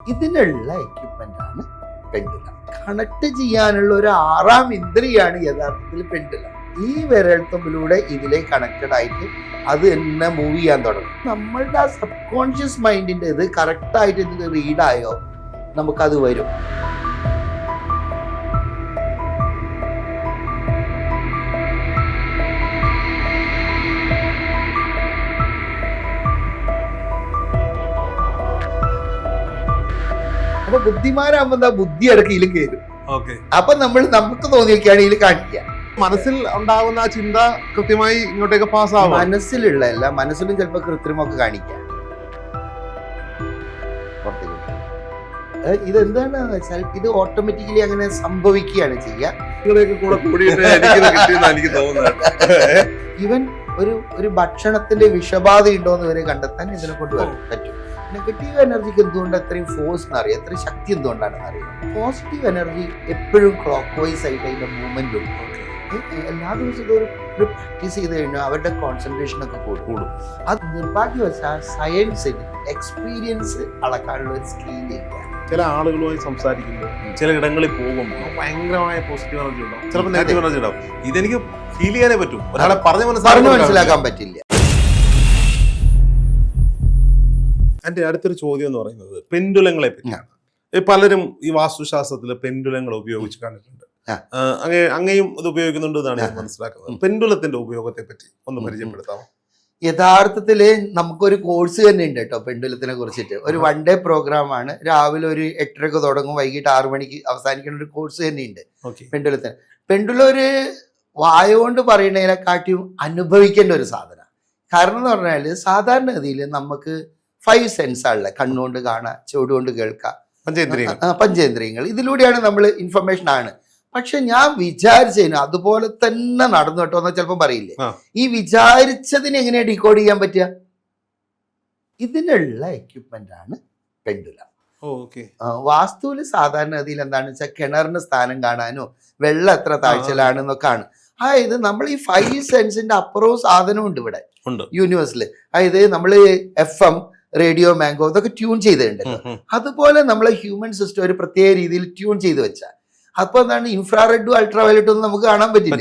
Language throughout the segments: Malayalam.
ഇതിനുള്ള ആണ് പെൻഡുലം കണക്ട് ചെയ്യാനുള്ള ഒരു ആറാം ഇന്ദ്രിയാണ് യഥാർത്ഥത്തിൽ പെൻഡുലം ഈ വിരൽത്തുമ്പിലൂടെ ഇതിലെ കണക്റ്റഡ് ആയിട്ട് അത് തന്നെ മൂവ് ചെയ്യാൻ തുടങ്ങും. നമ്മളുടെ ആ സബ് കോൺഷ്യസ് മൈൻഡിന്റെ ഇത് കറക്റ്റായിട്ട് ഇതിൽ റീഡായോ നമുക്കത് വരും. അപ്പൊ ബുദ്ധിമാരാകുമ്പോ എന്താ ബുദ്ധി ഇടയ്ക്ക് ഇതിൽ കയറും ഓക്കെ. അപ്പൊ നമ്മൾ നമുക്ക് തോന്നിയൊക്കെയാണ് ഇതിൽ കാണിക്കുക. മനസ്സിൽ ഉണ്ടാകുന്ന ആ ചിന്ത കൃത്യമായി ഇങ്ങോട്ടേക്ക് പാസ് ആവും. മനസ്സിലുള്ള അല്ല മനസ്സിലും ചിലപ്പോ കൃത്രിമൊക്കെ കാണിക്കാം പുറത്തേക്ക് വിട്ടു. വെച്ചാൽ ഇത് ഓട്ടോമാറ്റിക്കലി അങ്ങനെ സംഭവിക്കുകയാണ് ചെയ്യുക. നിങ്ങളുടെയൊക്കെ കൂടെ കൂടിയിട്ട് എനിക്ക് തോന്നുന്നത്. ഇവൻ ഒരു ഒരു ഭക്ഷണത്തിന്റെ വിഷബാധ ഉണ്ടോ എന്ന് വരെ കണ്ടെത്താൻ ഇതിനെ കൊണ്ടുവരാൻ വരും പറ്റും. നെഗറ്റീവ് എനർജിക്ക് എന്തുകൊണ്ട് അത്രയും ഫോഴ്സ് എന്നറിയാം? അത്രയും ശക്തി എന്തുകൊണ്ടാണെന്ന് അറിയാം? പോസിറ്റീവ് എനർജി എപ്പോഴും ക്ലോക്ക് വൈസ് ആയിട്ട് അതിന്റെ മൂവ്മെന്റ് ഉണ്ട്. എല്ലാ ദിവസവും ഒരു ഒരു പ്രാക്ടീസ് ചെയ്ത് കഴിഞ്ഞാൽ അവരുടെ കോൺസെൻട്രേഷൻ ഒക്കെ കൂടും. അത് നിർഭാഗ്യവശാൽ സയൻസിന് എക്സ്പീരിയൻസ് അളക്കാനുള്ള ഒരു സ്കെയിലില്ല ചില ആളുകളുമായി സംസാരിക്കുമ്പോൾ ചില ഇടങ്ങളിൽ പോകുമ്പോൾ ഭയങ്കരമായ പോസിറ്റീവ് എനർജി ഉണ്ടാവും. ചിലപ്പോൾ നെഗറ്റീവ് എനർജി ഉണ്ടാവും. ഇതെനിക്ക് ഫീൽ ചെയ്യാനേ പറ്റും. ഒരാളെ പറഞ്ഞ് മനസ്സിലാക്കാൻ പറ്റില്ല. എന്റെ അടുത്തൊരു ചോദ്യം എന്ന് പറയുന്നത് പെൻഡുലങ്ങളെ പറ്റിയാണ്. പലരും ഈ വാസ്തുശാസ്ത്രത്തിൽ പെൻഡുലങ്ങൾ ഉപയോഗിച്ച് കണ്ടിട്ടുണ്ട്. അങ്ങനെ അങ്ങേ അങ്ങയും ഇത് ഉപയോഗിക്കുന്നുണ്ട് എന്നാണ് ഞാൻ. മനസ്സിലാക്കുന്നത്. പെൻഡുലത്തിന്റെ ഉപയോഗത്തെ പറ്റി ഒന്ന്. പരിചയപ്പെടുത്താമോ? യഥാർത്ഥത്തിൽ നമുക്കൊരു കോഴ്സ് തന്നെ ഉണ്ട് കേട്ടോ പെൻഡുലത്തിനെ കുറിച്ചിട്ട്. ഒരു വൺ ഡേ പ്രോഗ്രാം ആണ് രാവിലെ ഒരു എട്ടരക്ക് തുടങ്ങും വൈകിട്ട് ആറു മണിക്ക് അവസാനിക്കുന്ന ഒരു കോഴ്സ് തന്നെ ഉണ്ട് പെൻഡുലത്തിന്. പെൻഡുലം ഒരു വായ കൊണ്ട് പറയുന്നതിനെക്കാട്ടിയും അനുഭവിക്കേണ്ട ഒരു സാധനം കാരണം എന്ന് പറഞ്ഞാൽ സാധാരണഗതിയിൽ നമുക്ക് ഫൈവ് സെൻസാണല്ലേ കണ്ണുകൊണ്ട് കാണുക ചെവിടുകൊണ്ട് കേൾക്കുക. പഞ്ചേന്ദ്രിയങ്ങൾ. പഞ്ചേന്ദ്രിയങ്ങൾ. ഇതിലൂടെയാണ് നമ്മൾ ഇൻഫർമേഷൻ ആണ്. പക്ഷെ ഞാൻ വിചാരിച്ചതിന് അതുപോലെ തന്നെ നടന്നു കേട്ടോ എന്ന് ചിലപ്പോൾ പറയില്ലേ. ഈ വിചാരിച്ചതിന് എങ്ങനെയാണ് ഡീകോഡ് ചെയ്യാൻ പറ്റുക? ഇതിനുള്ള എക്യുപ്മെന്റ് ആണ് പെണ്ടുല വാസ്തുവിൽ സാധാരണ ഗതിയിൽ എന്താണെന്ന് വെച്ചാൽ കിണറിന്റെ സ്ഥാനം കാണാനോ വെള്ളം എത്ര താഴ്ചയിലാണെന്നൊക്കെയാണ് അതായത് നമ്മൾ ഈ ഫൈവ് സെൻസിന്റെ അപ്പുറവും സാധനവും ഉണ്ട് ഇവിടെ. യൂണിവേഴ്സിൽ അതായത് നമ്മൾ എഫ് എം റേഡിയോ മാംഗോ ഇതൊക്കെ ട്യൂൺ ചെയ്തിട്ടുണ്ട് ഉം, ഉം. അതുപോലെ നമ്മളെ ഹ്യൂമൻ സിസ്റ്റം ഒരു പ്രത്യേക രീതിയിൽ ട്യൂൺ ചെയ്ത് വെച്ചാൽ. അപ്പോൾ എന്താണ് ഇൻഫ്രാറെഡും അൾട്രാവയലറ്റും ഒന്നും നമുക്ക് കാണാൻ പറ്റില്ല.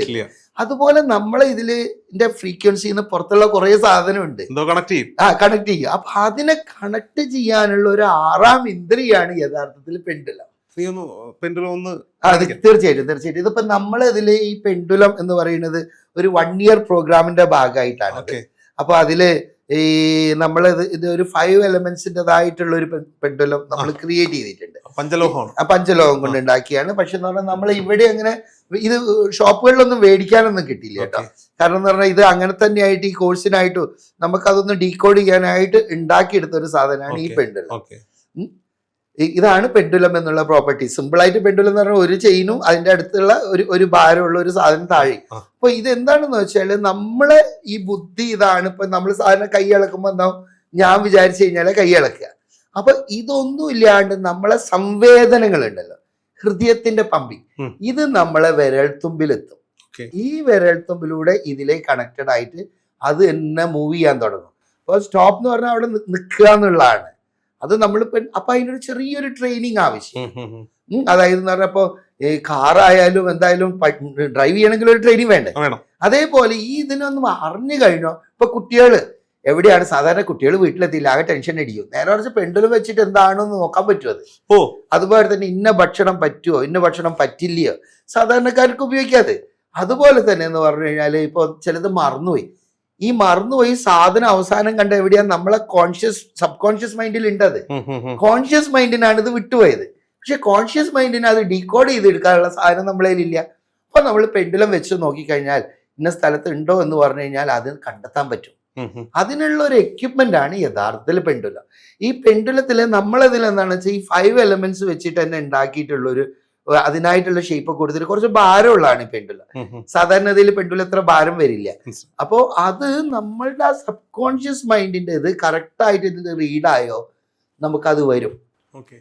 അതുപോലെ നമ്മളെ ഇതിന്റെ ഫ്രീക്വൻസിന്ന് പുറത്തുള്ള കുറെ സാധനമുണ്ട്. ആ കണക്ട് ചെയ്യും. ആ കണക്ട് ചെയ്യുക അപ്പൊ അതിനെ കണക്ട് ചെയ്യാനുള്ള ഒരു ആറാം ഇന്ദ്രിയാണ് യഥാർത്ഥത്തിൽ പെൻഡുലം. പെൻഡുലം ഒന്ന്. തീർച്ചയായിട്ടും തീർച്ചയായിട്ടും. ഇതിപ്പോ നമ്മൾ ഇതിൽ ഈ പെൻഡുലം എന്ന് പറയുന്നത് ഒരു വൺ ഇയർ പ്രോഗ്രാമിന്റെ ഭാഗമായിട്ടാണ്. അപ്പൊ അതിൽ ഈ നമ്മൾ ഇത് ഒരു ഫൈവ് എലമെന്റ്സിന്റെതായിട്ടുള്ള ഒരു പെൻഡുലം നമ്മൾ ക്രിയേറ്റ് ചെയ്തിട്ടുണ്ട്. പഞ്ചലോഹം ആ പഞ്ചലോഹം കൊണ്ട് ഉണ്ടാക്കിയാണ്. പക്ഷെ എന്ന് പറഞ്ഞാൽ നമ്മൾ ഇവിടെ അങ്ങനെ ഇത് ഷോപ്പുകളിലൊന്നും മേടിക്കാനൊന്നും കിട്ടില്ല കേട്ടോ. കാരണം എന്ന് പറഞ്ഞാൽ ഇത് അങ്ങനെ തന്നെയായിട്ട് ഈ കോഴ്സിനായിട്ടും നമുക്കതൊന്ന് ഡീകോഡ് ചെയ്യാനായിട്ട് ഉണ്ടാക്കിയെടുത്ത ഒരു സാധനമാണ് ഈ Okay. ഇതാണ് പെൻഡുലം എന്നുള്ള പ്രോപ്പർട്ടി സിമ്പിൾ ആയിട്ട് പെൻഡുലം എന്ന് പറഞ്ഞാൽ ഒരു ചെയിനും അതിന്റെ അടുത്തുള്ള ഒരു ഒരു ഭാരമുള്ള ഒരു സാധനം താഴെ. അപ്പൊ ഇത് എന്താണെന്ന് വെച്ചാൽ നമ്മളെ ഈ ബുദ്ധി ഇതാണ്. ഇപ്പൊ നമ്മൾ സാധനം കൈ ഇളക്കുമ്പോൾ എന്താ ഞാൻ വിചാരിച്ചു കഴിഞ്ഞാൽ കൈ ഇളക്കുക അപ്പൊ ഇതൊന്നും ഇല്ലാണ്ട് നമ്മളെ സംവേദനങ്ങൾ ഉണ്ടല്ലോ ഹൃദയത്തിന്റെ പമ്പി ഇത് നമ്മളെ വിരൽത്തുമ്പിലെത്തും. ഈ വിരൽത്തുമ്പിലൂടെ ഇതിലെ കണക്റ്റഡ് ആയിട്ട് അത് തന്നെ മൂവ് ചെയ്യാൻ തുടങ്ങും. അപ്പോൾ സ്റ്റോപ്പ് എന്ന് പറഞ്ഞാൽ അവിടെ നിൽക്കുക എന്നുള്ളതാണ്. അത് നമ്മളിപ്പോൾ അപ്പൊ അതിനൊരു ചെറിയൊരു ട്രെയിനിങ് ആവശ്യം. അതായത് എന്ന് പറഞ്ഞപ്പോ ഈ കാറായാലും എന്തായാലും ഡ്രൈവ് ചെയ്യണമെങ്കിൽ ഒരു ട്രെയിനിങ് വേണ്ടേ? അതേപോലെ ഈ ഇതിനൊന്നും അറിഞ്ഞു കഴിഞ്ഞോ? ഇപ്പൊ കുട്ടികൾ എവിടെയാണ്? സാധാരണ കുട്ടികൾ വീട്ടിലെത്തിയില്ല ആകെ ടെൻഷൻ അടിക്കും. നേരെ കുറച്ച് പെൻഡുലം വെച്ചിട്ട് എന്താണെന്ന് നോക്കാൻ പറ്റുമോ അത്? ഓ. അതുപോലെ തന്നെ ഇന്ന ഭക്ഷണം പറ്റുമോ ഇന്ന ഭക്ഷണം പറ്റില്ലയോ? സാധാരണക്കാർക്ക് ഉപയോഗിക്കാതെ. അതുപോലെ തന്നെ എന്ന് പറഞ്ഞു കഴിഞ്ഞാൽ ഇപ്പൊ ചിലത് മറന്നുപോയി. ഈ മറന്നുപോയി സാധനം അവസാനം കണ്ട എവിടെയാ? നമ്മളെ കോൺഷ്യസ് സബ് കോൺഷ്യസ് മൈൻഡിൽ ഉണ്ട് അത്. കോൺഷ്യസ് മൈൻഡിനാണ് ഇത് വിട്ടുപോയത്. പക്ഷെ കോൺഷ്യസ് മൈൻഡിന് അത് ഡീകോഡ് ചെയ്തെടുക്കാനുള്ള സാധനം നമ്മളെ ഇല്ല അപ്പൊ നമ്മൾ പെൻഡുലം വെച്ച് നോക്കിക്കഴിഞ്ഞാൽ ഇന്ന സ്ഥലത്ത് ഉണ്ടോ എന്ന് പറഞ്ഞു കഴിഞ്ഞാൽ അത് കണ്ടെത്താൻ പറ്റും. അതിനുള്ള ഒരു എക്യുപ്മെന്റ് ആണ് യഥാർത്ഥത്തിൽ പെൻഡുലം ഈ പെൻഡുലത്തിൽ നമ്മളതിൽ എന്താണെന്ന് വെച്ചാൽ ഈ ഫൈവ് എലമെന്റ്സ് വെച്ചിട്ട് തന്നെ ഉണ്ടാക്കിയിട്ടുള്ള ഒരു അതിനായിട്ടുള്ള ഷേപ്പ് കൊടുത്തിട്ട് കുറച്ച് ഭാരമുള്ളതാണ് ഈ ഉം. സാധാരണ ഇതിൽ പെണ്ടുല എത്ര ഭാരം വരില്ല. അപ്പോ അപ്പോൾ അത് നമ്മളുടെ ആ സബ് കോൺഷ്യസ് മൈൻഡിന്റെ ഇത് കറക്റ്റ് ആയിട്ട് ഇത് റീഡായോ നമുക്കത് വരും.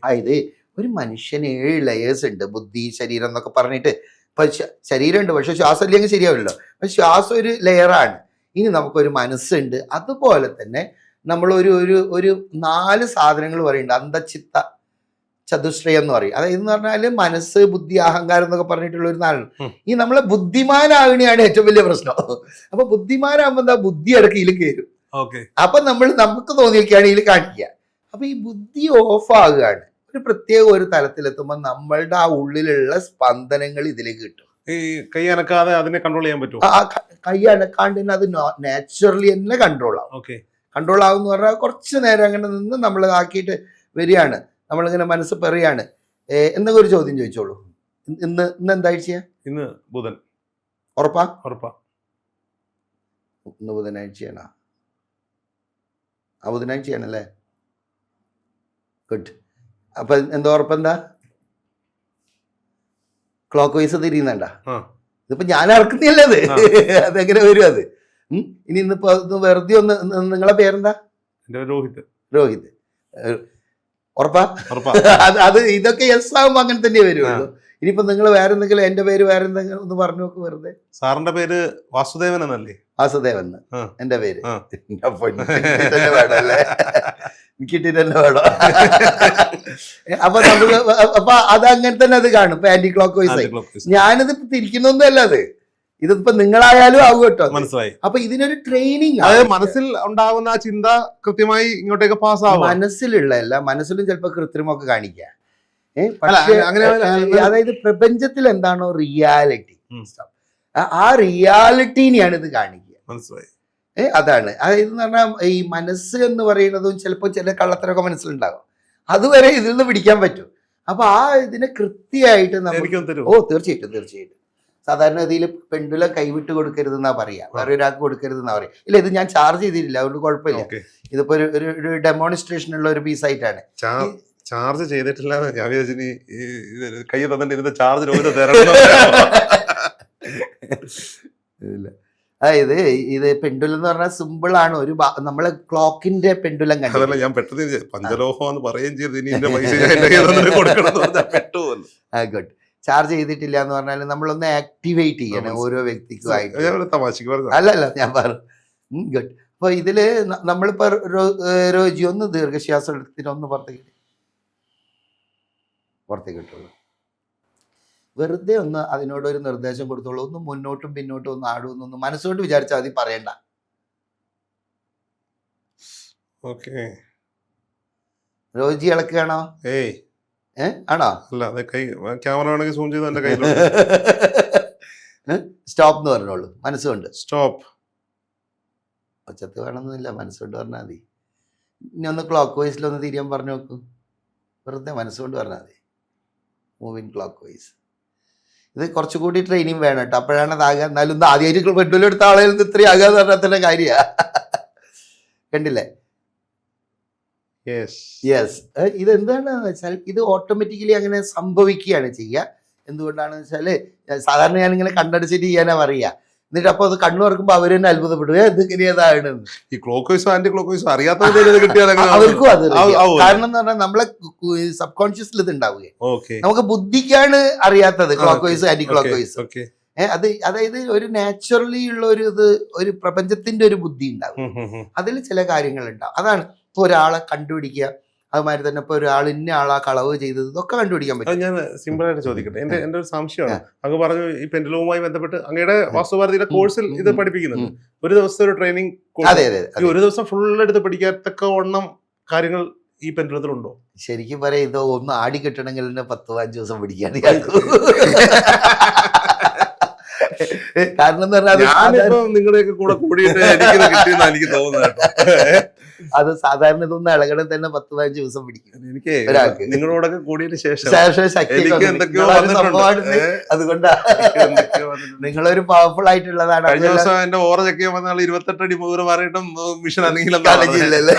അതായത് ഒരു മനുഷ്യന് ഏഴ് ലെയേഴ്സ് ഉണ്ട്. ബുദ്ധി ശരീരം എന്നൊക്കെ പറഞ്ഞിട്ട്. ഇപ്പൊ ശരീരം ശരീരമുണ്ട്. പക്ഷെ ശ്വാസം ഇല്ലെങ്കിൽ ശരിയാവില്ലല്ലോ. അപ്പൊ ശ്വാസം ഒരു ലെയറാണ് ഇനി നമുക്കൊരു മനസ്സുണ്ട്. അതുപോലെ തന്നെ നമ്മൾ ഒരു ഒരു ഒരു നാല് സാധനങ്ങൾ പറയുന്നുണ്ട്. അന്തച്ചിത്ത ചതുശ്രയം എന്ന് പറയും. അതായത് എന്ന് പറഞ്ഞാൽ മനസ്സ് ബുദ്ധി അഹങ്കാരം എന്നൊക്കെ പറഞ്ഞിട്ടുള്ള ഒരു നാളാണ് ഈ നമ്മളെ ബുദ്ധിമാനാവണിയാണ് ഏറ്റവും വലിയ പ്രശ്നം. അപ്പൊ ബുദ്ധിമാനാകുമ്പോ എന്താ? ബുദ്ധി ഇടയ്ക്ക് ഇതിൽ കയറും ഓക്കെ. അപ്പൊ നമ്മൾ നമുക്ക് തോന്നിയൊക്കെയാണ് ഇതിൽ കാണിക്കുക. അപ്പൊ ഈ ബുദ്ധി ഓഫ് ആകുകയാണ് ഒരു പ്രത്യേക ഒരു തലത്തിലെത്തുമ്പോൾ നമ്മളുടെ ആ ഉള്ളിലുള്ള സ്പന്ദനങ്ങൾ ഇതിലേക്ക് കിട്ടും. ഈ കൈ അനക്കാതെ അതിനെ കൺട്രോൾ ചെയ്യാൻ പറ്റും ആ കൈ അനക്കാണ്ട് തന്നെ അത് നാച്ചുറലി തന്നെ കൺട്രോൾ ആവും. ഓക്കെ. കൺട്രോൾ ആവും എന്ന് പറഞ്ഞാൽ കുറച്ച് നേരം അങ്ങനെ നിന്ന് നമ്മൾ ആക്കിയിട്ട് വരികയാണ്. നമ്മളിങ്ങനെ മനസ്സ് പെറിയാണ്. എന്തൊക്കെ ഒരു ചോദ്യം ചോദിച്ചോളൂ. ഇന്ന് ഇന്ന് എന്താഴ്ച എന്താഴ്ചയാ ഇന്ന് ബുധൻ. ഉറപ്പാ? ഉറപ്പാ. ഇന്ന് ബുധനാഴ്ചയാണ്. ആ ബുധനാഴ്ചയാണല്ലേ? ഗുഡ് അപ്പൊ എന്താ ഉറപ്പെന്താ ക്ലോക്ക് വൈസ് തിരിയുന്നണ്ട. ഇതിപ്പോ ഞാൻ ഇറക്കുന്നില്ലത് അത്. അതെങ്ങനെ വരും അത്? ഇനി ഇന്നിപ്പോ വെറുതെ ഒന്ന് നിങ്ങളെ പേരെന്താ? രോഹിത്. രോഹിത്. ഉറപ്പാ? അത് അത് ഇതൊക്കെ യെസ് ആകുമ്പോ അങ്ങനെ തന്നെ വരുള്ളൂ. ഇനിയിപ്പോ നിങ്ങൾ വേറെ എന്തെങ്കിലും എന്റെ പേര് വേറെ എന്തെങ്കിലും ഒന്ന് പറഞ്ഞു നോക്ക് വെറുതെ. സാറിന്റെ പേര് വാസുദേവൻ എന്നല്ലേ? വാസുദേവൻ. എന്റെ പേര്. വേണമല്ലേ തന്നെ അപ്പൊ നമ്മൾ അപ്പൊ അത് അങ്ങനെ തന്നെ അത് കാണും. ഇപ്പൊ ആന്റി ക്ലോക്ക് വൈസ് ഞാനിത് തിരിക്കുന്നൊന്നും അല്ല അത്. ഇതിപ്പോ നിങ്ങളായാലും ആകും കേട്ടോ. മനസ്സിലായി. അപ്പൊ ഇതിനൊരു ട്രെയിനിങ് അതായത് മനസ്സിൽ ഉണ്ടാകുന്ന ആ ചിന്ത കൃത്യമായി ഇങ്ങോട്ടേക്ക് പാസ് ആവുക. മനസ്സിലുള്ളതല്ല മനസ്സിലും ചിലപ്പോ കൃത്രിമൊക്കെ കാണിക്കാം. അങ്ങനെ അതായത് പ്രപഞ്ചത്തിൽ എന്താണോ റിയാലിറ്റി. ആ റിയാലിറ്റീനെയാണ് ഇത് കാണിക്കുക. മനസ്സിലായി. ഏ അതാണ്. അതായത് എന്ന് പറഞ്ഞാൽ ഈ മനസ്സ് എന്ന് പറയുന്നതും ചിലപ്പോൾ ചില കള്ളത്തരൊക്കെ മനസ്സിലുണ്ടാകും അതുവരെ ഇതിൽ നിന്ന് പിടിക്കാൻ പറ്റും. അപ്പൊ ആ ഇതിനെ കൃത്യമായിട്ട് നമ്മൾ ഓ തീർച്ചയായിട്ടും തീർച്ചയായിട്ടും. സാധാരണ ഗതിയിൽ പെണ്ടുല കൈവിട്ട് കൊടുക്കരുതെന്നാ പറയാ. വേറെ ഒരാൾക്ക് കൊടുക്കരുതെന്നാ പറയാ. ഇല്ല ഇത് ഞാൻ ചാർജ് ചെയ്തിട്ടില്ല അതുകൊണ്ട് കുഴപ്പമില്ല. ഇതിപ്പോ ഒരു ഒരു- ഡെമോൺസ്ട്രേഷൻ ഉള്ള ഒരു പീസ് ആയിട്ടാണ്. ചാർജ് ചെയ്തിട്ടില്ല ഞാൻ വിചാരിച്ചു ഈ ഇത് കൈ തന്നിട്ട് ഇരുന്ന് ചാർജ് ഇല്ല. അതായത് ഇത് പെണ്ടുലം എന്ന് പറഞ്ഞാൽ സിമ്പിൾ ആണ്. ഒരു നമ്മളെ ക്ലോക്കിന്റെ പെണ്ടുലം കണ്ടു ഞാൻ പെട്ടെന്ന് പഞ്ചലോഹം എന്ന് പറയുകയും ചെയ്ത്. ഇനി എന്റെ പൈസ കൊടുക്കണം ഗുഡ് ചാർജ് ചെയ്തിട്ടില്ല എന്ന് പറഞ്ഞാൽ നമ്മളൊന്ന് ആക്ടിവേറ്റ് ചെയ്യണം ഓരോ വ്യക്തിക്കും ആയിട്ട്. അല്ലല്ല തമാശക്ക് അല്ല അല്ല ഞാൻ പറഞ്ഞു ഗുഡ് അപ്പൊ ഇതിൽ നമ്മളിപ്പോ രോ- ഏഹ് രോജി ഒന്ന് ദീർഘശ്വാസം എടുത്തിട്ട് ഒന്ന് പുറത്തേക്ക്. പുറത്തേക്ക് കിട്ടുള്ളൂ വെറുതെ ഒന്ന് അതിനോട് ഒരു നിർദ്ദേശം കൊടുത്തോളൂ. ഒന്ന് മുന്നോട്ടും പിന്നോട്ടും ഒന്ന് ആടുമെന്നൊന്ന് മനസ്സുകൊണ്ട് വിചാരിച്ചാൽ മതി പറയണ്ട. ഓക്കെ. രോജി ഇളക്കുകയാണോ ഏയ്. ഏ? അല്ല അത് കൈ ക്യാമറ ആണെങ്കിൽ സൂം ചെയ്ത് എന്റെ കയ്യിൽ സ്റ്റോപ്പ് എന്ന് പറഞ്ഞോളൂ. മനസ്സുകൊണ്ട്. സ്റ്റോപ്പ്. ഒച്ചത്ത് വേണമെന്നില്ല. മനസ്സുകൊണ്ട് പറഞ്ഞാൽ മതി. ഇനി ഒന്ന് ക്ലോക്ക് വൈസിലൊന്ന് തിരിയാൻ പറഞ്ഞു നോക്കൂ. വെറുതെ മനസ്സുകൊണ്ട് പറഞ്ഞാൽ മതി. മൂവിങ് ക്ലോക്ക് വൈസ് ഇത് കുറച്ചുകൂടി ട്രെയിനിങ് വേണം കേട്ടോ. അപ്പോഴാണ് അതാകുക എന്നാലും ആദ്യമായിട്ട് പെട്ടുവിലെടുത്ത എടുത്ത ഇത്രയും ഇത്രയും ആകാന്ന് പറഞ്ഞാൽ തന്നെ കാര്യമാണ് കണ്ടില്ലേ? യെസ് ഇത് എന്താണെന്ന് വെച്ചാൽ ഇത് ഓട്ടോമാറ്റിക്കലി അങ്ങനെ സംഭവിക്കുകയാണ് ചെയ്യുക. എന്തുകൊണ്ടാണെന്ന് വെച്ചാൽ സാധാരണ ഞാനിങ്ങനെ കണ്ടടിച്ചിട്ട് ചെയ്യാനാ പറയുക. എന്നിട്ട് അപ്പോൾ അത് കണ്ണു തുറക്കുമ്പോൾ അവർ തന്നെ അത്ഭുതപ്പെടുക. "ഏ, ഇത് ഇങ്ങനെയതാണ്. ഈ ക്ലോക്ക് വൈസോ ആന്റി ക്ലോക്ക് വൈസോ അറിയാത്ത അവർക്കും അത്. കാരണം എന്ന് പറഞ്ഞാൽ നമ്മളെ സബ് കോൺഷ്യസിൽ ഇത് ഉണ്ടാവുക നമുക്ക് ബുദ്ധിക്കാണ് അറിയാത്തത് clockwise anticlockwise അത് അതായത് ഒരു നാച്ചുറലി ഉള്ള ഒരു ഇത് ഒരു പ്രപഞ്ചത്തിന്റെ ഒരു ബുദ്ധി ഉണ്ടാവും. അതിൽ ചില കാര്യങ്ങൾ ഉണ്ടാവും. അതാണ്. ഇപ്പൊ ഒരാളെ കണ്ടുപിടിക്കുക അതുമാതിരി തന്നെ ഇപ്പൊ ഒരാൾ ഇന്ന ആളാ കളവ് ചെയ്തത് ഇതൊക്കെ കണ്ടുപിടിക്കാൻ പറ്റും. ഞാൻ സിമ്പിൾ ആയിട്ട് ചോദിക്കട്ടെ. എന്റെ എന്റെ ഒരു സംശയമാണ്. അങ്ങ് പറഞ്ഞു ഈ പെൻഡലവുമായി ബന്ധപ്പെട്ട് അങ്ങയുടെ വാസ്തുഭാരതിയുടെ കോഴ്സിൽ ഇത് പഠിപ്പിക്കുന്നത് പഠിപ്പിക്കുന്നുണ്ട്. ഒരു ദിവസത്തെ ഒരു ട്രെയിനിങ് അതെ അതെ ഒരു ദിവസം ഫുൾ എടുത്ത് പഠിക്കാത്തക്ക വണ്ണം കാര്യങ്ങൾ ഈ പെൻഡലത്തിലുണ്ടോ ശരിക്കും പറയാം ഇത് ഒന്ന് ആടി കിട്ടണമെങ്കിൽ തന്നെ പത്ത് പതിനഞ്ച് ദിവസം പിടിക്കാണ് കാരണം എന്ന് പറഞ്ഞാൽ നിങ്ങളുടെയൊക്കെ കൂടെ കൂടിയിട്ട് എനിക്കിത് കിട്ടിയെന്ന് എനിക്ക് തോന്നുന്നത് കേട്ടോ. അത് സാധാരണ ഇതൊന്നും ഇളകണം തന്നെ പത്ത് പതിനഞ്ച് ദിവസം പിടിക്കും. എനിക്ക് ഒരാൾക്ക്. നിങ്ങളോടൊക്കെ കൂടിയതിന് ശേഷം ശേഷം ശക്തി അതുകൊണ്ടാ. നിങ്ങളൊരു പവർഫുൾ ആയിട്ടുള്ളതാണ്. കഴിഞ്ഞ ദിവസം എന്റെ ഓറ ചെക്ക് വന്ന ഇരുപത്തെട്ട് അടി മുതൽ മാറിയിട്ടും മിഷൻ അല്ലെങ്കിലും കളഞ്ഞില്ലല്ലേ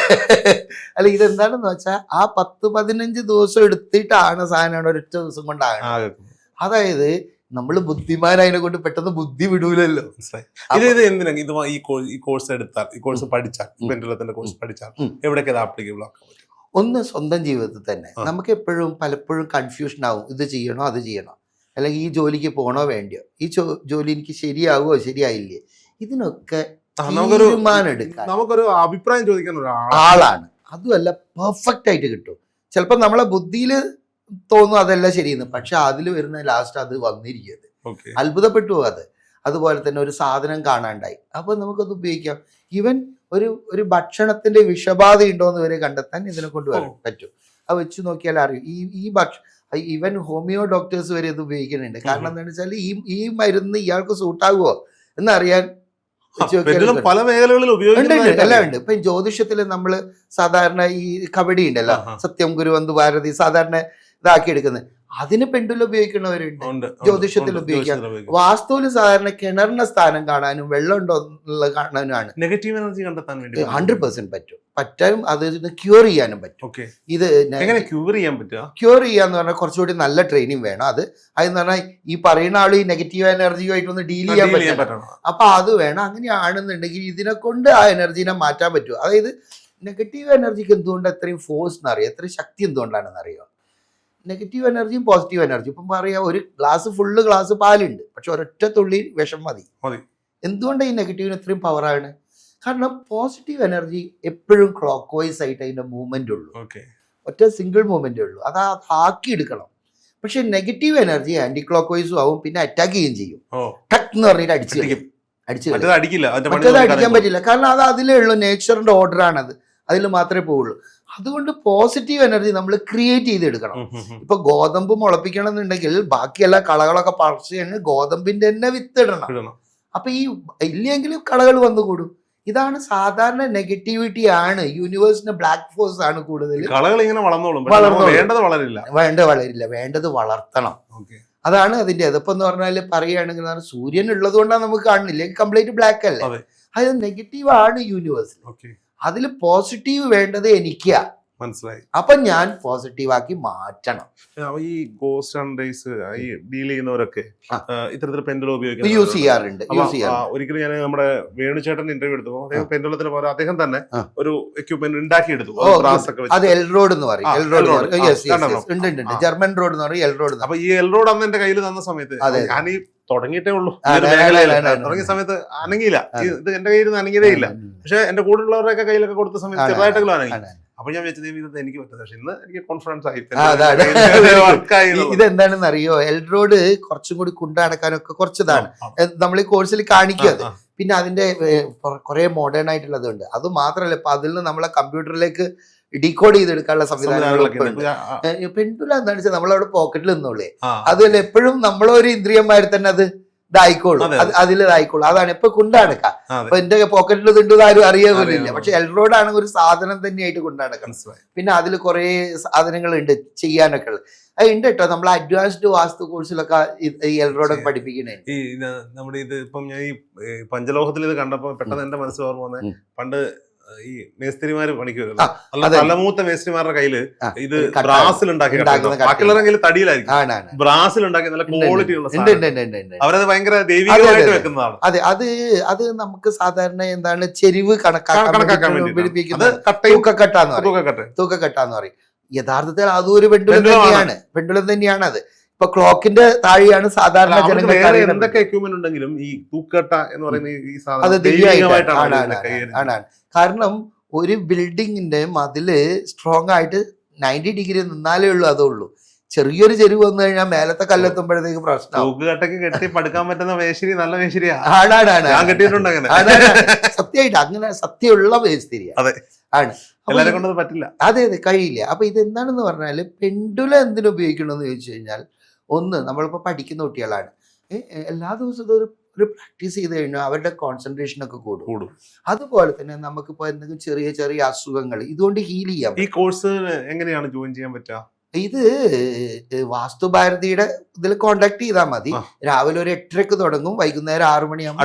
അല്ല ഇതെന്താണെന്ന് വെച്ചാൽ ആ പത്ത് പതിനഞ്ച് ദിവസം എടുത്തിട്ടാണ് സാധനമാണ് ഒരൊറ്റ ദിവസം കൊണ്ടാകുന്നത് അതായത് നമ്മൾ ബുദ്ധിമാനായതിനെ കൊണ്ട് പെട്ടെന്ന് ബുദ്ധി വിടൂലല്ലോ. ഇത് ഇത് എന്തിനാ ഇത് ഈ ഈ കോഴ്സ് എടുത്താൽ ഈ കോഴ്സ് പഠിച്ചാൽ പെൻഡുലത്തിന്റെ കോഴ്സ് പഠിച്ചാൽ. എവിടെയൊക്കെ ഇത് ആപ്ലിക്കബിൾ ആക്കാൻ പറ്റും? ഒന്ന് സ്വന്തം ജീവിതത്തിൽ തന്നെ. നമുക്ക് എപ്പോഴും പലപ്പോഴും കൺഫ്യൂഷൻ ആവും. ഇത് ചെയ്യണോ? അത് ചെയ്യണോ? അല്ലെങ്കിൽ ഈ ജോലിക്ക് പോകണോ വേണ്ടിയോ? ഈ ജോലി എനിക്ക് ശരിയാകുമോ ശരിയായില്ലേ? ഇതിനൊക്കെ ആ, നമുക്കൊരു അഭിപ്രായം ചോദിക്കാൻ ആളാണ്. അതുമല്ല പെർഫെക്റ്റ് ആയിട്ട് കിട്ടും. ചിലപ്പോൾ നമ്മളെ ബുദ്ധിയിൽ തോന്നും അതല്ല ശരിയെന്ന്. പക്ഷെ അതിൽ വരുന്ന ലാസ്റ്റ് അത് വന്നിരിക്കുന്നത്. അത്ഭുതപ്പെട്ടു അത്. അതുപോലെ തന്നെ ഒരു സാധനം കാണാണ്ടായി. അപ്പോൾ നമുക്കത് ഉപയോഗിക്കാം. ഈവൻ ഒരു ഒരു ഭക്ഷണത്തിന്റെ വിഷബാധ ഉണ്ടോ എന്ന് വരെ കണ്ടെത്താൻ ഇതിനെ കൊണ്ട് വരാൻ പറ്റും. അത് വെച്ച് നോക്കിയാൽ അറിയും. ഈ ഈ ഭക്ഷ ഈവൻ ഹോമിയോ ഡോക്ടേഴ്സ് വരെ ഇത് ഉപയോഗിക്കുന്നുണ്ട്. കാരണം എന്താണെന്ന് വെച്ചാൽ ഈ ഈ മരുന്ന് ഇയാൾക്ക് സൂട്ടാകുമോ എന്നറിയാൻ പല മേഖലകളിൽ ഉണ്ട് ഉണ്ട് എല്ലാം ഉണ്ട്. ഇപ്പൊ ജ്യോതിഷത്തിൽ നമ്മൾ സാധാരണ ഈ കബഡി ഉണ്ടല്ലോ. സത്യം ഗുരുവന്ത് ഭാരതി സാധാരണ ഇതാക്കി എടുക്കുന്നത് അതിന് പെണ്ടുല ഉപയോഗിക്കുന്നവരുണ്ട്. ജ്യോതിഷത്തിൽ ഉപയോഗിക്കാം. വാസ്തുവിൽ സാധാരണ കിണറിന്റെ സ്ഥാനം കാണാനും വെള്ളം ഉണ്ടോ എന്നുള്ളത് കാണാനുമാണ്. നെഗറ്റീവ് എനർജി കണ്ടെത്താൻ വേണ്ടി ഹൺഡ്രഡ് പെർസെന്റ് പറ്റും. പറ്റാനും അത് ക്യൂർ ചെയ്യാനും പറ്റും. ഇത് എങ്ങനെ ക്യൂർ ചെയ്യാൻ പറ്റുക? ക്യൂർ ചെയ്യാന്ന് പറഞ്ഞാൽ കുറച്ചുകൂടി നല്ല ട്രെയിനിങ് വേണം. അത് അതെന്ന് പറഞ്ഞാൽ ഈ പറയുന്ന ആൾ ഈ നെഗറ്റീവ് എനർജിയുമായിട്ടൊന്ന് ഡീൽ ചെയ്യാൻ പറ്റും പറ്റണം. അപ്പൊ അത് വേണം. അങ്ങനെയാണെന്നുണ്ടെങ്കിൽ ഇതിനെ കൊണ്ട് ആ എനർജീനെ മാറ്റാൻ പറ്റും. അതായത് നെഗറ്റീവ് എനർജിക്ക് എന്തുകൊണ്ട് അത്രയും ഫോഴ്സ് എന്നറിയാം? എത്രയും ശക്തി എന്തുകൊണ്ടാണെന്ന് അറിയാം നെഗറ്റീവ് എനർജിയും പോസിറ്റീവ് എനർജിയും. ഇപ്പം പറയാ ഒരു ഗ്ലാസ് ഫുള്ള് ഗ്ലാസ് പാലുണ്ട്. പക്ഷെ ഒരൊറ്റ തുള്ളി വിഷം മതി. മതി. എന്തുകൊണ്ടാണ് ഈ നെഗറ്റീവിന് ഇത്രയും പവറാണ് കാരണം പോസിറ്റീവ് എനർജി എപ്പോഴും ക്ലോക്ക് വൈസ് ആയിട്ട് അതിന്റെ മൂവ്മെന്റ് ഉള്ളൂ. ഒറ്റ സിംഗിൾ മൂവ്മെന്റേ ഉള്ളൂ. അത് ആ- ആക്കി എടുക്കണം പക്ഷെ നെഗറ്റീവ് എനർജി ആന്റി ക്ലോക്ക് വൈസും ആവും പിന്നെ അറ്റാക്ക് ചെയ്യുകയും ചെയ്യും. ടക്ക് എന്ന് പറഞ്ഞിട്ട് അടിച്ചു അടിച്ചു മറ്റേത് അടിക്കാൻ പറ്റില്ല. കാരണം അത് അതിലേ ഉള്ളൂ. നേച്ചറിന്റെ ഓർഡർ ആണത്. അതിൽ മാത്രമേ പോവുള്ളൂ. അതുകൊണ്ട് പോസിറ്റീവ് എനർജി നമ്മൾ ക്രിയേറ്റ് ചെയ്തെടുക്കണം. ഇപ്പൊ ഗോതമ്പ് മുളപ്പിക്കണം എന്നുണ്ടെങ്കിൽ ബാക്കിയെല്ലാ കളകളൊക്കെ പറിച്ച് കഴിഞ്ഞ് ഗോതമ്പിന്റെ തന്നെ വിത്തിടണം. അപ്പൊ ഈ ഇല്ലെങ്കിലും കളകൾ വന്നുകൂടും ഇതാണ് സാധാരണ നെഗറ്റിവിറ്റി ആണ്. യൂണിവേഴ്സിന്റെ ബ്ലാക്ക് ഫോഴ്സ് ആണ് കൂടുതൽ. കളകൾ ഇങ്ങനെ വളർന്നോളും. വേണ്ടത് വളരില്ല. വേണ്ട വളരില്ല. വേണ്ടത് വളർത്തണം. അതാണ് അതിന്റെ അതിപ്പോ എന്ന് പറഞ്ഞാൽ പറയുകയാണെങ്കിൽ സൂര്യൻ ഉള്ളത് കൊണ്ടാണ് നമുക്ക് കാണുന്നില്ല. കംപ്ലീറ്റ് ബ്ലാക്ക് അല്ലേ? അതെ. നെഗറ്റീവ് ആണ് യൂണിവേഴ്സിൽ ഓക്കെ. അതിൽ പോസിറ്റീവ് വേണ്ടത് എനിക്കാ. മനസ്സിലായി. അപ്പൊ ഞാൻ പോസിറ്റീവ് ആക്കി മാറ്റണം. ഈ ഗോസ്റ്റ് ആൻഡ് ഡേയ്സ് ഈ ഡീൽ ചെയ്യുന്നവരൊക്കെ ഇത്തരത്തിൽ പെൻഡുലം യൂസ് ഉപയോഗിക്കുന്നത് ചെയ്യാറുണ്ട് യൂസ് ചെയ്യാറുണ്ട്. ഒരിക്കലും ഞാൻ നമ്മുടെ വേണുചേട്ടൻ ഇന്റർവ്യൂ എടുത്തു അദ്ദേഹം പെൻഡുലത്തിന് പോലെ അദ്ദേഹം തന്നെ ഒരു എക്യുപ്മെന്റ് ഉണ്ടാക്കി എടുത്തു അത് എൽറോഡ് എൽ റോഡ് എന്ന് പറയും. എൽറോഡ് ഉണ്ട് ജർമ്മൻ റോഡ് എന്ന് പറയും എൽ റോഡ് അപ്പൊ ഈ എൽറോഡ് അന്ന് എന്റെ കയ്യിൽ തന്ന സമയത്ത്. ഞാൻ ഈ തുടങ്ങിയിട്ടേ ഉള്ളൂ. തുടങ്ങിയ സമയത്ത് അനങ്ങിയില്ല. ഇത് എന്റെ കയ്യിൽ നിന്ന് അനങ്ങിയതേ ഇല്ല. പക്ഷെ എന്റെ കൂടെ ഉള്ളവരൊക്കെ കയ്യിലൊക്കെ കൊടുത്ത സമയത്ത് ചെറുതായിട്ടെങ്കിലും അനങ്ങി. അപ്പൊ ഞാൻ വെച്ചത് ഇത് എനിക്ക് പറ്റുന്നത് പക്ഷെ ഇന്ന് എനിക്ക് കോൺഫിഡൻസ് ആയി. ഇതെന്താണെന്ന് അറിയോ എൽഡ്രോഡ് കുറച്ചും കൂടി കുണ്ടടക്കാനൊക്കെ കുറച്ചതാണ്. നമ്മൾ ഈ കോഴ്സിൽ കാണിക്കും അത്. പിന്നെ അതിന്റെ കുറേ മോഡേൺ ആയിട്ടുള്ളതുണ്ട്. അത് മാത്രമല്ല ഇപ്പൊ അതിൽ നിന്ന് നമ്മളെ കമ്പ്യൂട്ടറിലേക്ക് ഡീകോഡ് ചെയ്തെടുക്കാനുള്ള സംവിധാനങ്ങളൊക്കെ ഉണ്ട്. പെൺപിള്ള എന്താണെന്ന് വെച്ചാൽ നമ്മളവിടെ പോക്കറ്റിൽ നിന്നുള്ളേ അതിൽ എപ്പോഴും നമ്മളൊരു ഇന്ദ്രിയമായി തന്നെ അത് ഇതായിക്കോളും. അതിൽ ഇതായിക്കോളും അതാണ് ഇപ്പൊ കുണ്ടടക്കാം അതെ. അപ്പൊ എന്റെ പോക്കറ്റിൽ ഇതുണ്ട് ആരും അറിയാൻ പക്ഷെ എൽറോഡ് ആണ് ഒരു സാധനം തന്നെയായിട്ട് കൊണ്ടാണ് പിന്നെ അതിൽ കുറെ സാധനങ്ങൾ ഉണ്ട് ചെയ്യാനൊക്കെ ഉള്ളത്. അത് ഉണ്ട് കേട്ടോ നമ്മൾ അഡ്വാൻസ്ഡ് വാസ്തു കോഴ്സിലൊക്കെ ഈ എൽറോഡൊക്കെ പഠിപ്പിക്കണേ. ഈ ന- നമ്മുടെ ഇത് ഇപ്പം ഞാൻ ഈ ഏ, പഞ്ചലോഹത്തിൽ ഇത് കണ്ടപ്പോ പെട്ടെന്ന് എന്റെ മനസ്സിൽ ഓർമ്മ വന്നേ. ഉം. പണ്ട് ഈ മേസ്ത്രിമാര് പണിക്ക് ആ, നല്ല അതെ. തലമൂത്ത മേസ്തിരിമാരുടെ കയ്യിൽ ആ, ഇത് കട്ട- ബ്രാസിൽ ഉണ്ടാക്കി ഉണ്ടാക്കുന്ന കട്ട. ബാക്കിയുള്ളവരുടെ കയ്യിൽ തടിയിലായിരിക്കും. ആണാണ് ബ്രാസിൽ ഉണ്ടാക്കി നല്ല ഉണ്ട്, ക്വാളിറ്റി ഉള്ള ഉണ്ട് സാധനം. ഉണ്ട് ഉണ്ട് ഉണ്ട് ഉണ്ട്. അവരത് ഭയങ്കര ദൈവികമായിട്ട് അതെ. വെക്കുന്നതാണ്. അതെ അത് അത് നമുക്ക് സാധാരണ എന്താണ് ചെരിവ് കണക്കാക്കാൻ കണക്കാക്കാൻ വേണ്ടിയിട്ട് വേണ്ടിയിട്ടാണ്. അത് പിടിപ്പിക്കുന്നത് കട്ടയും തൂക്കക്കട്ടാന്ന് പറയും. തൂക്കക്കട്ടെ. തൂക്കക്കട്ടാന്ന് പറയും. യഥാർത്ഥത്തിൽ അതും ഒരു പെണ്ടുലം. തന്നെയാണ് പെണ്ടുലം തന്നെയാണ് അത് ഇപ്പൊ ക്ലോക്കിന്റെ താഴെയാണ് സാധാരണ ജനങ്ങൾ. എന്തൊക്കെ എക്യൂപ്മെന്റ് ഉണ്ടെങ്കിലും ഈ തൂക്കട്ട എന്ന് പറയുന്ന ഈ- സാധനം. കാരണം ഒരു ബിൽഡിങ്ങിന്റെ മതിൽ സ്ട്രോങ് ആയിട്ട് നയന്റി ഡിഗ്രി നിന്നാലേ ഉള്ളൂ അതേ ഉള്ളൂ ചെറിയൊരു ചെരുവ് വന്നു കഴിഞ്ഞാൽ മേലത്തെ കല്ലെത്തുമ്പോഴത്തേക്ക് പ്രശ്നം കെട്ടി പടുക്കാൻ പറ്റുന്ന മേശിരി നല്ല മേശിരിയാ. ആണാണ് ഞാൻ കെട്ടിയിട്ടുണ്ട് അങ്ങനെ. സത്യമായിട്ട് അങ്ങനെ സത്യമുള്ള വേസ്തിരിയ അതെ. ആണ്. കൊണ്ടത് പറ്റില്ല. അതെ അതെ കഴിയില്ല. അപ്പൊ ഇത് എന്താണെന്ന് പറഞ്ഞാൽ പെണ്ടുല എന്തിനു ഉപയോഗിക്കണമെന്ന് ചോദിച്ചു കഴിഞ്ഞാൽ ഒന്ന് നമ്മളിപ്പോ പഠിക്കുന്ന കുട്ടികളാണ്. എല്ലാ ദിവസവും ഒരു ഒരു പ്രാക്ടീസ് ചെയ്ത് കഴിഞ്ഞാൽ അവരുടെ കോൺസെൻട്രേഷൻ ഒക്കെ കൂടും. കൂടും. അതുപോലെ തന്നെ നമുക്കിപ്പോ എന്തെങ്കിലും ചെറിയ ചെറിയ അസുഖങ്ങൾ ഇതുകൊണ്ട് ഹീൽ ചെയ്യാം ഈ കോഴ്സ് എങ്ങനെയാണ് ജോയിൻ ചെയ്യാൻ പറ്റുക? ഇത് വാസ്തുഭാരതിയുടെ ഇതിൽ കോണ്ടാക്ട് ചെയ്താൽ മതി. രാവിലെ ഒരു എട്ടരക്ക് തുടങ്ങും വൈകുന്നേരം ആറു മണിയാകുമ്പോൾ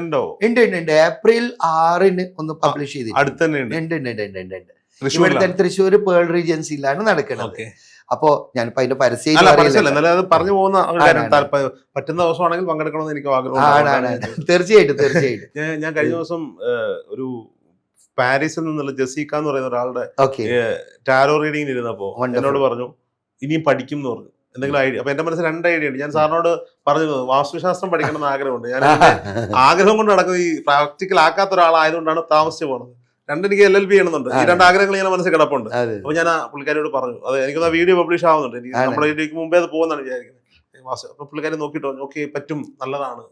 ഉണ്ടോ? ഉണ്ട് ഉണ്ട് ഏപ്രിൽ ആറിന് ഒന്ന് പബ്ലിഷ് ചെയ്തിട്ടുണ്ട്. ഇവിടെ തന്നെ തൃശ്ശൂർ പേൾ റീജൻസിയിലാണ് നടക്കുന്നത്. അപ്പോ ഞാനിപ്പോ അതിന്റെ പരസ്യം പറഞ്ഞു പോകുന്ന പറ്റുന്ന ദിവസമാണെങ്കിൽ പങ്കെടുക്കണമെന്ന് എനിക്ക് ആഗ്രഹം. തീർച്ചയായിട്ടും തീർച്ചയായിട്ടും. ഞാൻ കഴിഞ്ഞ ദിവസം ഒരു പാരീസിൽ നിന്നുള്ള ജസീക്ക എന്ന് പറയുന്ന ഒരാളുടെ ടാരോ റീഡിങ്ങിന് ഇരുന്നപ്പോ. എന്നോട് പറഞ്ഞു ഇനിയും പഠിക്കും എന്ന് പറഞ്ഞു. എന്തെങ്കിലും ഐഡിയ അപ്പൊ എന്റെ മനസ്സിൽ രണ്ട് ഐഡിയ ഉണ്ട്. ഞാൻ സാറിനോട് പറഞ്ഞു വാസ്തുശാസ്ത്രം പഠിക്കണം എന്ന് ആഗ്രഹമുണ്ട്. ഞാൻ ആഗ്രഹം കൊണ്ട് നടക്കുന്നത് ഈ പ്രാക്ടിക്കൽ ആക്കാത്ത ഒരാളായതുകൊണ്ടാണ് താമസിച്ചു പോകുന്നത് രണ്ടെനിക്ക് എൽ എൽ ബി ചെയ്യണമെന്നുണ്ട്. ഈ. രണ്ട് ആഗ്രഹങ്ങൾ ഇങ്ങനെ മനസ്സിൽ കിടപ്പുണ്ട്. അപ്പൊ ഞാൻ ആ പുള്ളിക്കാരിയോട് പറഞ്ഞു അത് എനിക്കൊന്ന് വീഡിയോ പബ്ലിഷ് ആവുന്നുണ്ട്. എനിക്ക് ഇതിലേക്ക് മുമ്പേ അത് പോകുന്നതാണ് വിചാരിക്കുന്നത്. വാസു അപ്പൊ പുള്ളിക്കാരെ നോക്കിയിട്ട് പറഞ്ഞു ഓക്കെ പറ്റും നല്ലതാണ്.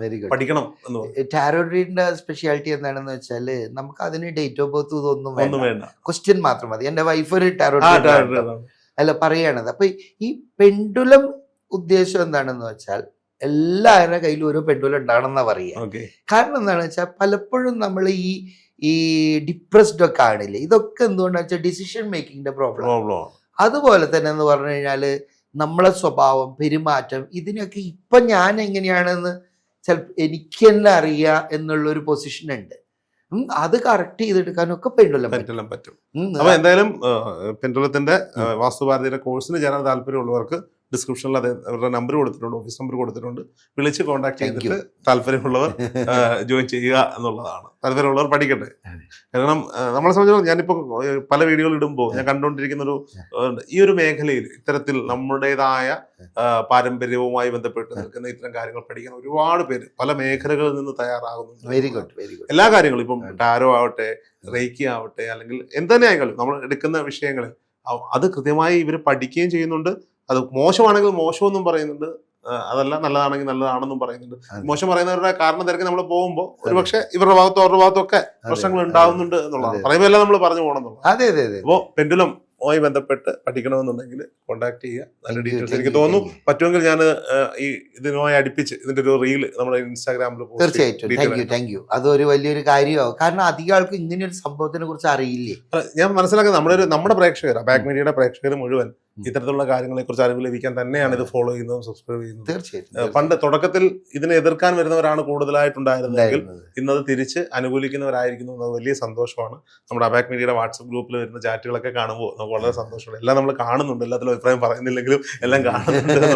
വെരി ഗുഡ് പഠിക്കണം എന്ന് ടാരോഡിന്റെ സ്പെഷ്യാലിറ്റി എന്താണെന്ന് വെച്ചാൽ നമുക്ക് അതിന് ഡേറ്റ് ഓഫ് ബർത്ത് ഇതൊന്നും വേണ്ട. ക്വസ്റ്റ്യൻ മാത്രം മതി. എന്റെ വൈഫ് ഒരു ആ, ടാരോഡ് ടാ- ടാ- ടാ. അല്ല പറയണത്. അപ്പൊ ഈ പെൻഡുലം ഉദ്ദേശം എന്താണെന്ന് വെച്ചാൽ എല്ലാവരുടെ കയ്യിലും ഓരോ പെൻഡുലം ഉണ്ടാണെന്നാ പറയുക. കാരണം എന്താണെന്ന് വെച്ചാൽ പലപ്പോഴും നമ്മൾ ഈ ഈ ഡിപ്രസ്ഡ് ഒക്കെ ആണില്ലേ? ഇതൊക്കെ എന്തുകൊണ്ടാണെന്ന് വെച്ചാൽ ഡിസിഷൻ മേക്കിങ്ങിന്റെ പ്രോബ്ലം പ്രോബ്ലം അതുപോലെ തന്നെ എന്ന് പറഞ്ഞു കഴിഞ്ഞാൽ നമ്മളെ സ്വഭാവം പെരുമാറ്റം ഇതിനൊക്കെ ഇപ്പൊ ഞാൻ എങ്ങനെയാണെന്ന് ചിലപ്പോൾ എനിക്ക് തന്നെ അറിയാം എന്നുള്ളൊരു പൊസിഷൻ ഉണ്ട്. അത് കറക്റ്റ് ചെയ്തെടുക്കാനൊക്കെ പെൻഡുലം പറ്റെല്ലാം പറ്റും. അപ്പൊ എന്തായാലും പെൻഡുലത്തിന്റെ വാസ്തുഭാരതിയുടെ കോഴ്സിന് ചേരാൻ താല്പര്യമുള്ളവർക്ക് ഡിസ്ക്രിപ്ഷനിൽ അതെ അവരുടെ നമ്പർ കൊടുത്തിട്ടുണ്ട് ഓഫീസ് നമ്പർ കൊടുത്തിട്ടുണ്ട്. വിളിച്ച് കോൺടാക്ട് ചെയ്തിട്ട് താല്പര്യമുള്ളവർ ജോയിൻ ചെയ്യുക എന്നുള്ളതാണ്. താല്പര്യമുള്ളവർ പഠിക്കട്ടെ. കാരണം നമ്മളെ സംബന്ധിച്ചിടത്തോളം ഞാനിപ്പോൾ പല വീഡിയോകൾ ഇടുമ്പോൾ ഞാൻ കണ്ടുകൊണ്ടിരിക്കുന്ന ഒരു ഈ ഒരു മേഖലയിൽ ഇത്തരത്തിൽ നമ്മുടേതായ പാരമ്പര്യവുമായി ബന്ധപ്പെട്ട് നിൽക്കുന്ന ഇത്തരം കാര്യങ്ങൾ പഠിക്കാൻ ഒരുപാട് പേര് പല മേഖലകളിൽ നിന്ന് തയ്യാറാകുന്നു വെരി ഗുഡ് വെരി ഗുഡ് എല്ലാ കാര്യങ്ങളും ഇപ്പം ടാരോ ആവട്ടെ റേക്കി ആവട്ടെ അല്ലെങ്കിൽ എന്ത് തന്നെ ആയിക്കോളും നമ്മൾ എടുക്കുന്ന വിഷയങ്ങളിൽ അത് കൃത്യമായി ഇവർ പഠിക്കുകയും ചെയ്യുന്നുണ്ട്. അത് മോശമാണെങ്കിൽ മോശമെന്നും പറയുന്നുണ്ട്. അതല്ല നല്ലതാണെങ്കിൽ നല്ലതാണെന്നും പറയുന്നുണ്ട്. മോശം പറയുന്നവരുടെ കാരണം തിരക്കി നമ്മൾ പോകുമ്പോൾ ഒരുപക്ഷെ ഇവരുടെ ഭാഗത്തോ അവരുടെ ഭാഗത്തോ ഒക്കെ പ്രശ്നങ്ങൾ ഉണ്ടാവുന്നുണ്ട് എന്നുള്ളതാണ്. പറയുമ്പോൾ നമ്മൾ പറഞ്ഞു പോകണം എന്നുള്ളത് അതെ അതെ അതെ. അപ്പോൾ പെൻഡുലം മായി ബന്ധപ്പെട്ട് പഠിക്കണമെന്നുണ്ടെങ്കിൽ കോണ്ടാക്ട് ചെയ്യുക. നല്ല ഡീറ്റെയിൽസ് എനിക്ക് തോന്നുന്നു. പറ്റുമെങ്കിൽ ഞാൻ ഈ ഇതിനുമായി അടുപ്പിച്ച് ഇതിന്റെ ഒരു റീൽ നമ്മുടെ ഇൻസ്റ്റാഗ്രാമിൽ തീർച്ചയായിട്ടും. താങ്ക് യു താങ്ക് യു അതൊരു വലിയൊരു കാര്യമാവും കാരണം അധികം ആൾക്ക് ഇങ്ങനെ ഒരു സംഭവത്തിനെ കുറിച്ച് അറിയില്ലേ? ഞാൻ മനസ്സിലാക്കുന്നത് നമ്മുടെ ഒരു നമ്മുടെ പ്രേക്ഷകർ ബാക്ക് മീഡിയയുടെ പ്രേക്ഷകർ മുഴുവൻ. ഇത്തരത്തിലുള്ള കാര്യങ്ങളെ കുറിച്ച് അറിവ് ലഭിക്കാൻ തന്നെയാണ് ഇത് ഫോളോ ചെയ്യുന്നതും സബ്സ്ക്രൈബ് ചെയ്യുന്നതും. തീർച്ചയായിട്ടും പണ്ട് തുടക്കത്തിൽ ഇതിനെ എതിർക്കാൻ വരുന്നവരാണ് കൂടുതലായിട്ടുണ്ടായിരുന്നെങ്കിൽ. ഇന്നത് തിരിച്ച് അനുകൂലിക്കുന്നവരായിരിക്കുന്നു എന്നത് വലിയ സന്തോഷമാണ്. നമ്മുടെ അബാക് മീഡിയയുടെ വാട്സപ്പ് ഗ്രൂപ്പിൽ വരുന്ന ചാറ്റുകളൊക്കെ കാണുമ്പോൾ നമുക്ക് വളരെ സന്തോഷമാണ് എല്ലാം നമ്മൾ കാണുന്നുണ്ട് എല്ലാത്തിലും അഭിപ്രായം പറയുന്നില്ലെങ്കിലും എല്ലാം കാണുന്നുണ്ട്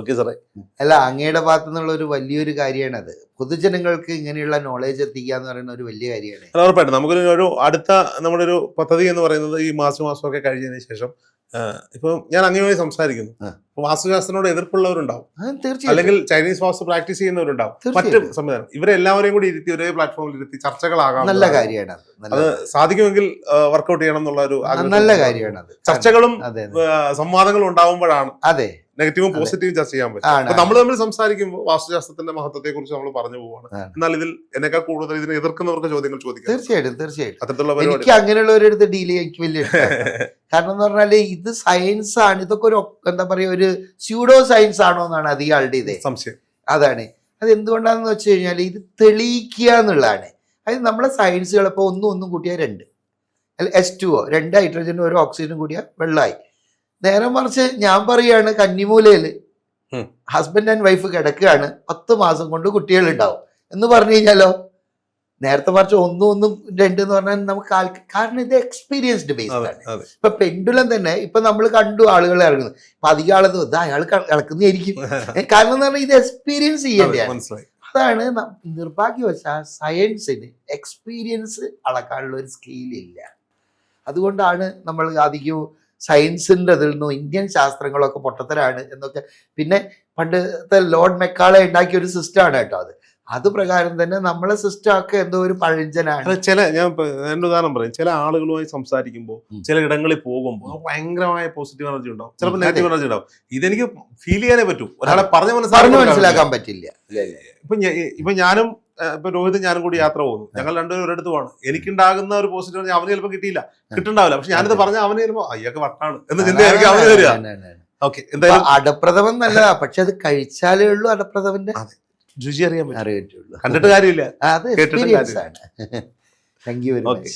ഓക്കെ സാറേ. അല്ല അങ്ങയുടെ ഭാഗത്തു നിന്നുള്ള ഒരു വലിയൊരു കാര്യമാണ് അത് പൊതുജനങ്ങൾക്ക് ഇങ്ങനെയുള്ള നോളേജ് എത്തിക്കുക എന്ന് പറയുന്ന ഒരു വലിയ കാര്യമാണ്. ഉറപ്പായിട്ടും. നമുക്കൊരു ഒരു അടുത്ത നമ്മുടെ ഒരു പദ്ധതി എന്ന് പറയുന്നത് ഈ മാസം മാസമൊക്കെ കഴിഞ്ഞതിന് ശേഷം ഇപ്പം ഞാൻ അങ്ങനെയായി സംസാരിക്കുന്നു. വാസ്തുശാസ്ത്രനോട് എതിർപ്പുള്ളവരുണ്ടാവും. അല്ലെങ്കിൽ ചൈനീസ് വാസ്തു പ്രാക്ടീസ് ചെയ്യുന്നവരുണ്ടാവും. മറ്റു സംവിധാനം. സംവിധാനം ഇവരെല്ലാവരെയും കൂടി ഇരുത്തി ഒരേ പ്ലാറ്റ്ഫോമിൽ ഇരുത്തി ചർച്ചകളാകാം നല്ല കാര്യമാണ് അത്. സാധിക്കുമെങ്കിൽ വർക്ക്ഔട്ട് ചെയ്യണം എന്നുള്ള ഒരു. നല്ല കാര്യമാണ് ചർച്ചകളും സംവാദങ്ങളും ഉണ്ടാവുമ്പോഴാണ് അതെ. നെഗറ്റീവും. പോസിറ്റീവും ചർച്ച ചെയ്യാൻ പറ്റും. നമ്മൾ തമ്മിൽ സംസാരിക്കുമ്പോൾ വാസ്തുശാസ്ത്രത്തിന്റെ മഹത്വത്തെ കുറിച്ച് നമ്മൾ പറഞ്ഞു പോവാണ്. എന്നാൽ ഇതിൽ എന്നെക്കാൾ കൂടുതൽ ഇതിനെ എതിർക്കുന്നവർക്ക് ചോദ്യങ്ങൾ ചോദിക്കാം. തീർച്ചയായിട്ടും തീർച്ചയായിട്ടും. അത്തരത്തിലുള്ള എനിക്ക് അങ്ങനെയുള്ളവരടുത്ത് ഡീൽ ചെയ്യാൻ വലിയ കാരണം എന്ന് പറഞ്ഞാൽ ഇത് സയൻസ് ആണ്. ഇതൊക്കെ ഒരു എന്താ പറയാ ഒരു സ്യൂഡോ സയൻസ് ആണോ എന്നാണ് അത് ഇയാളുടെ ഇതേ. സംശയം. അതാണ്. അത് എന്തുകൊണ്ടാണെന്ന് വെച്ച് കഴിഞ്ഞാൽ ഇത് തെളിയിക്കുക എന്നുള്ളതാണ്. അതായത് നമ്മളെ സയൻസുകൾ ഇപ്പോൾ ഒന്നും ഒന്നും കൂട്ടിയാൽ രണ്ട്. അല്ല എസ് ടു ഒ രണ്ട് ഹൈഡ്രജനും ഒരു ഓക്സിജനും കൂടിയാൽ വെള്ളമായി. നേരെ മറിച്ച് ഞാൻ പറയാണ് കന്നിമൂലയിൽ ഹസ്ബൻഡ് ആൻഡ് വൈഫ് കിടക്കുകയാണ്. പത്ത് മാസം കൊണ്ട് കുട്ടികൾ ഉണ്ടാവും എന്ന് പറഞ്ഞു കഴിഞ്ഞാലോ? നേരത്തെ മറിച്ച് ഒന്നും ഒന്നും രണ്ട് എന്ന് പറഞ്ഞാൽ നമുക്ക് ആൾക്ക് കാരണം ഇത് എക്സ്പീരിയൻസ്ഡ് ബേസ് ആണ്. ഇപ്പൊ പെൻഡുലം തന്നെ ഇപ്പൊ നമ്മൾ കണ്ടു ആളുകൾ ഇറങ്ങുന്നത്. ഇപ്പൊ അധികം ആളത് ഇതാ അയാൾ ഇളക്കുന്നതായിരിക്കും. കാരണം എന്ന് പറഞ്ഞാൽ ഇത് എക്സ്പീരിയൻസ് ചെയ്യേണ്ടതാണ്. അതാണ് നിർഭാഗ്യവശാൽ സയൻസിന് എക്സ്പീരിയൻസ് അളക്കാനുള്ള ഒരു സ്കെയിലില്ല അതുകൊണ്ടാണ് നമ്മൾ അധികവും സയൻസിന്റെ അതിൽ നിന്നും ഇന്ത്യൻ ശാസ്ത്രങ്ങളൊക്കെ പൊട്ടത്തരാണ് എന്നൊക്കെ. പിന്നെ പണ്ടത്തെ ലോർഡ് മെക്കാളെ ഉണ്ടാക്കിയ ഒരു സിസ്റ്റമാണ് കേട്ടോ അത്. അത് പ്രകാരം തന്നെ നമ്മളെ സിസ്റ്റം ഒക്കെ എന്തോ ഒരു പഴഞ്ചനാണ്. ചില ഞാൻ എന്റെ ഉദാഹരണം പറയും. ചില ആളുകളുമായി സംസാരിക്കുമ്പോൾ ചില ഇടങ്ങളിൽ പോകുമ്പോൾ ഭയങ്കരമായ പോസിറ്റീവ് എനർജി ഉണ്ടാവും. ചിലപ്പോൾ നെഗറ്റീവ് എനർജി ഉണ്ടാവും. ഇതെനിക്ക് ഫീൽ ചെയ്യാനേ പറ്റും. ഒരാളെ പറഞ്ഞ് മനസ്സിലാക്കാൻ പറ്റില്ല. ഇപ്പൊ ഇപ്പൊ ഞാനും ഇപ്പൊ രോഹിത് ഞാനും കൂടി യാത്ര പോകുന്നു. ഞങ്ങൾ രണ്ടുപേരും ഒരിടത്ത് പോകണം എനിക്കുണ്ടാകുന്ന ഒരു പോസിറ്റീവ് പറഞ്ഞാൽ അവന് ചിലപ്പോൾ കിട്ടിയില്ല. കിട്ടുണ്ടാവില്ല പക്ഷെ ഞാനിത് പറഞ്ഞാൽ പറഞ്ഞ അവന് ചിലപ്പോൾ അയ്യൊക്കെ വട്ടാണ്. എന്ന് ചിന്തയായിരിക്കും അവന് വരിക. ഓക്കെ എന്തായാലും അടപ്രഥമൻ നല്ലതാ. പക്ഷെ അത് കഴിച്ചാലേ ഉള്ളൂ അടപ്രഥമന്റെ. രുചി അറിയാൻ പറ്റും. കണ്ടിട്ട് കാര്യമില്ല. അത് കേട്ടിട്ടും എക്സ്പീരിയൻസ് ആണ്. Thank you very much